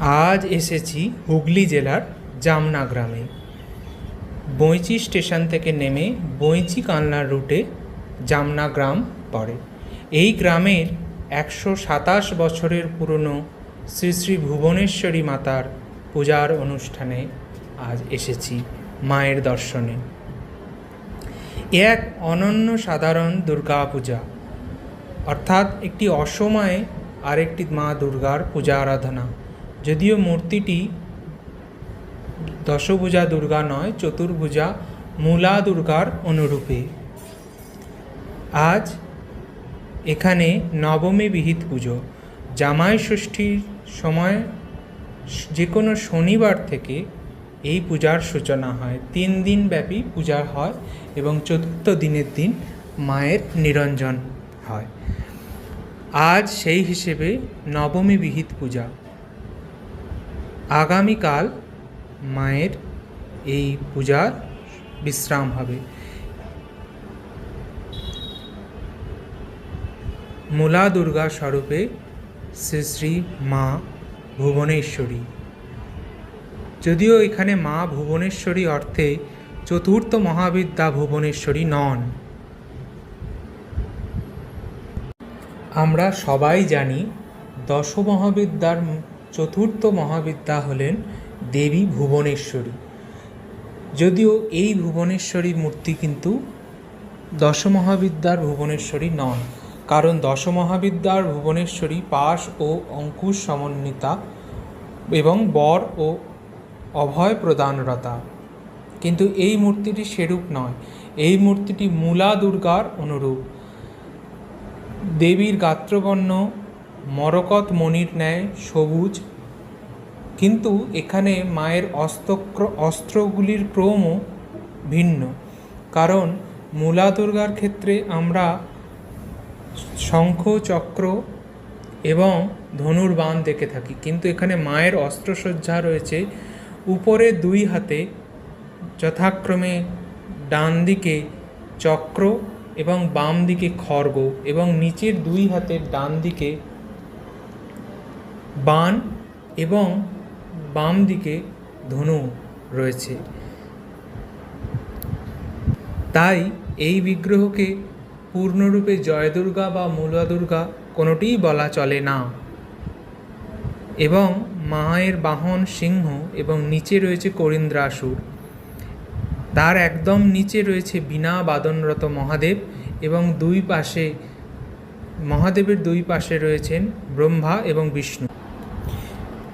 আজ এসেছি হুগলি জেলার জামনা গ্রামে। বইচি স্টেশন থেকে নেমে বইচি কালনার রুটে জামনা গ্রাম পড়ে। এই গ্রামের একশো সাতাশ বছরের পুরনো শ্রী শ্রী ভুবনেশ্বরী মাতার পূজার অনুষ্ঠানে আজ এসেছি মায়ের দর্শনে। এক অনন্য সাধারণ দুর্গা পূজা, অর্থাৎ একটি অসময়ে আরেকটি মা দুর্গার পূজা আরাধনা। যদিও মূর্তিটি দশভুজা দুর্গা নয়, চতুর্ভুজা মূলা দুর্গার অনুরূপে। আজ এখানে নবমী বিহিত পুজো। জামাই ষষ্ঠীর সময় যে কোনো শনিবার থেকে এই পূজার সূচনা হয়। তিন দিন ব্যাপী পূজা হয় এবং চতুর্থ দিনের দিন মায়ের নিরঞ্জন হয়। আজ সেই হিসেবে নবমী বিহিত পূজা। আগামীকাল মায়ের এই পূজার বিশ্রাম হবে। মূলা দুর্গা স্বরূপে শ্রী শ্রী মা ভুবনেশ্বরী। যদিও এখানে মা ভুবনেশ্বরী অর্থে চতুর্থ মহাবিদ্যা ভুবনেশ্বরী নন। আমরা সবাই জানি দশ মহাবিদ্যার চতুর্থ মহাবিদ্যা হলেন দেবী ভুবনেশ্বরী। যদিও এই ভুবনেশ্বরী মূর্তি কিন্তু দশ মহাবিদ্যার ভুবনেশ্বরী নন কারণ দশমহাবিদ্যার ভুবনেশ্বরী পাশ ও অঙ্কুশ সমন্বিতা এবং বর ও অভয় প্রদানরতা কিন্তু এই মূর্তিটি সেরূপ নয়, এই মূর্তিটি মূলা দুর্গার অনুরূপ। দেবীর গাত্রবর্ণ মরকত মণির ন্যায় সবুজ। কিন্তু এখানে মায়ের অস্ত্রক্র অস্ত্রগুলির ক্রমও ভিন্ন। কারণ মূলা দুর্গার ক্ষেত্রে আমরা শঙ্খ চক্র এবং ধনুর বাণ দেখে থাকি। কিন্তু এখানে মায়ের অস্ত্রসজ্জা রয়েছে। উপরে দুই হাতে যথাক্রমে ডান দিকে চক্র এবং বাম দিকে খর্গ এবং নিচের দুই হাতের ডান দিকে বাণ এবং বাম দিকে ধনু রয়েছে। তাই এই বিগ্রহকে পূর্ণরূপে জয় দুর্গা বা মূলা দুর্গা কোনোটিই বলা চলে না। এবং মায়ের বাহন সিংহ এবং নিচে রয়েছে করিন্দ্রাসুর। তার একদম নিচে রয়েছে বিনা বাদনরত মহাদেব এবং দুই পাশে মহাদেবের দুই পাশে রয়েছেন ব্রহ্মা এবং বিষ্ণু।